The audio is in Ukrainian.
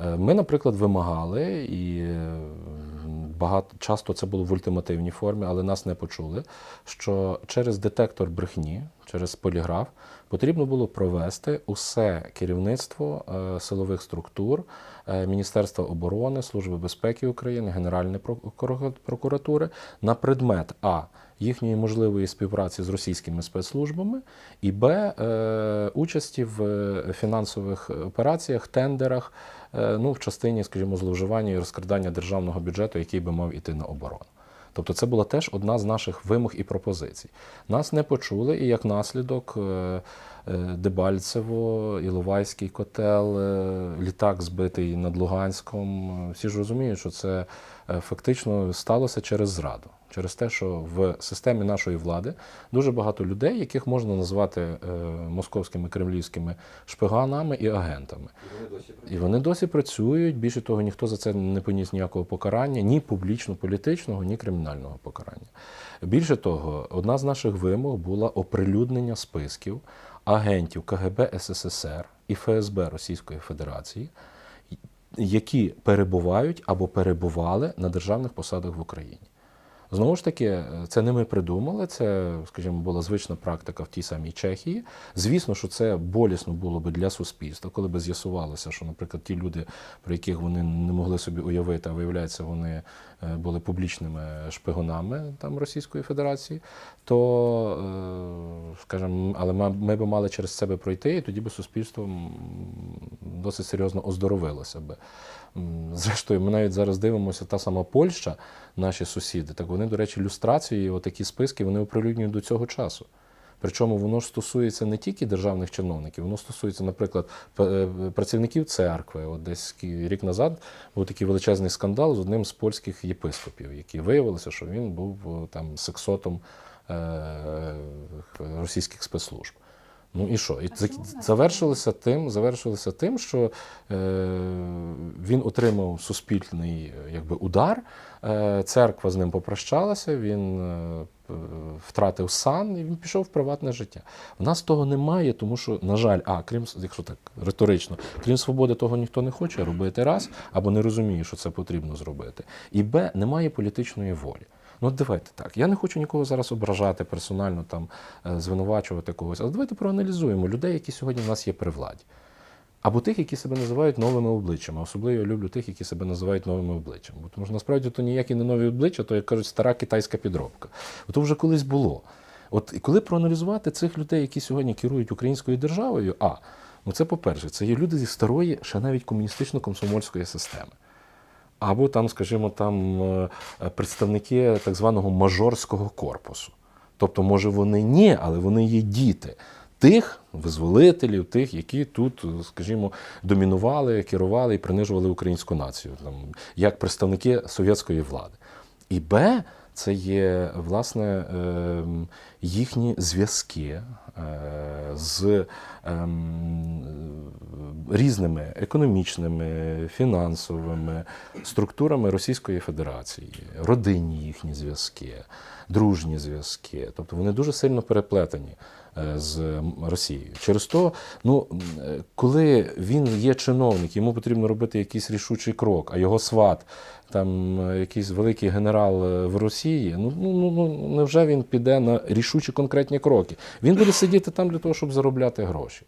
Е, Ми, наприклад, вимагали, і е, багато часто це було в ультимативній формі, але нас не почули. Що через детектор брехні, через поліграф, потрібно було провести усе керівництво е, силових структур, е, Міністерства оборони, Служби безпеки України, Генеральної прокура- прокуратури на предмет А. Їхньої можливої співпраці з російськими спецслужбами, і Б. е, участі в фінансових операціях, тендерах, ну, в частині, скажімо, зловживання і розкрадання державного бюджету, який би мав іти на оборону. Тобто це була теж одна з наших вимог і пропозицій. Нас не почули, і як наслідок е, Дебальцево, Іловайський котел, е, літак збитий над Луганськом. Е, Всі ж розуміють, що це е, фактично сталося через зраду, через те, що в системі нашої влади дуже багато людей, яких можна назвати е, московськими кремлівськими шпиганами і агентами. вони І вони досі працюють. Більше того, ніхто за це не поніс ніякого покарання, ні публічно-політичного, ні кримінального покарання. Більше того, одна з наших вимог була оприлюднення списків агентів КГБ СССР і ФСБ Російської Федерації, які перебувають або перебували на державних посадах в Україні. Знову ж таки, це не ми придумали, це, скажімо, була звична практика в тій самій Чехії. Звісно, що це болісно було би для суспільства, коли би з'ясувалося, що, наприклад, ті люди, про яких вони не могли собі уявити, а виявляється, вони е, були публічними шпигунами там Російської Федерації, то, е, скажімо, але ми, би мали через себе пройти, і тоді би суспільство досить серйозно оздоровилося би. Зрештою, ми навіть зараз дивимося, та сама Польща, наші сусіди, так вони, до речі, люстрації, отакі списки, вони оприлюднюють до цього часу. Причому воно ж стосується не тільки державних чиновників, воно стосується, наприклад, е, працівників церкви. От десь рік назад був такий величезний скандал з одним з польських єпископів, який виявилося, що він був е, там сексотом е, російських спецслужб. Ну і що? І це завершилося тим, завершилося тим, що е, він отримав суспільний е, якби, удар. Е, церква з ним попрощалася, він е, втратив сан і він пішов в приватне життя. В нас того немає, тому що, на жаль, а крім якщо так риторично, крім свободи, того ніхто не хоче робити раз або не розуміє, що це потрібно зробити. І Б, немає політичної волі. Ну, давайте так. Я не хочу нікого зараз ображати персонально, там е, звинувачувати когось. Але давайте проаналізуємо людей, які сьогодні в нас є при владі. Або тих, які себе називають новими обличчями. Особливо я люблю тих, які себе називають новими обличчями. Бо тому що насправді то ніякі не нові обличчя, то як кажуть, стара китайська підробка. Бо То вже колись було. От і коли проаналізувати цих людей, які сьогодні керують українською державою, а ну це по-перше, це є люди зі старої, ще навіть комуністично-комсомольської системи. Або там, скажімо, там е, представники так званого мажорського корпусу. Тобто, може, вони ні, але вони є діти тих визволителів, тих, які тут, скажімо, домінували, керували і принижували українську націю, там, як представники совєтської влади. І Б, це є власне ем, їхні зв'язки е, з ем, різними економічними, фінансовими структурами Російської Федерації, родинні їхні зв'язки, дружні зв'язки. Тобто вони дуже сильно переплетені е, з Росією. Через то, ну, е, коли він є чиновник, йому потрібно робити якийсь рішучий крок, а його сват, там е, якийсь великий генерал в Росії, ну, ну, ну, ну невже він піде на рішучі конкретні кроки? Він буде сидіти там для того, щоб заробляти гроші.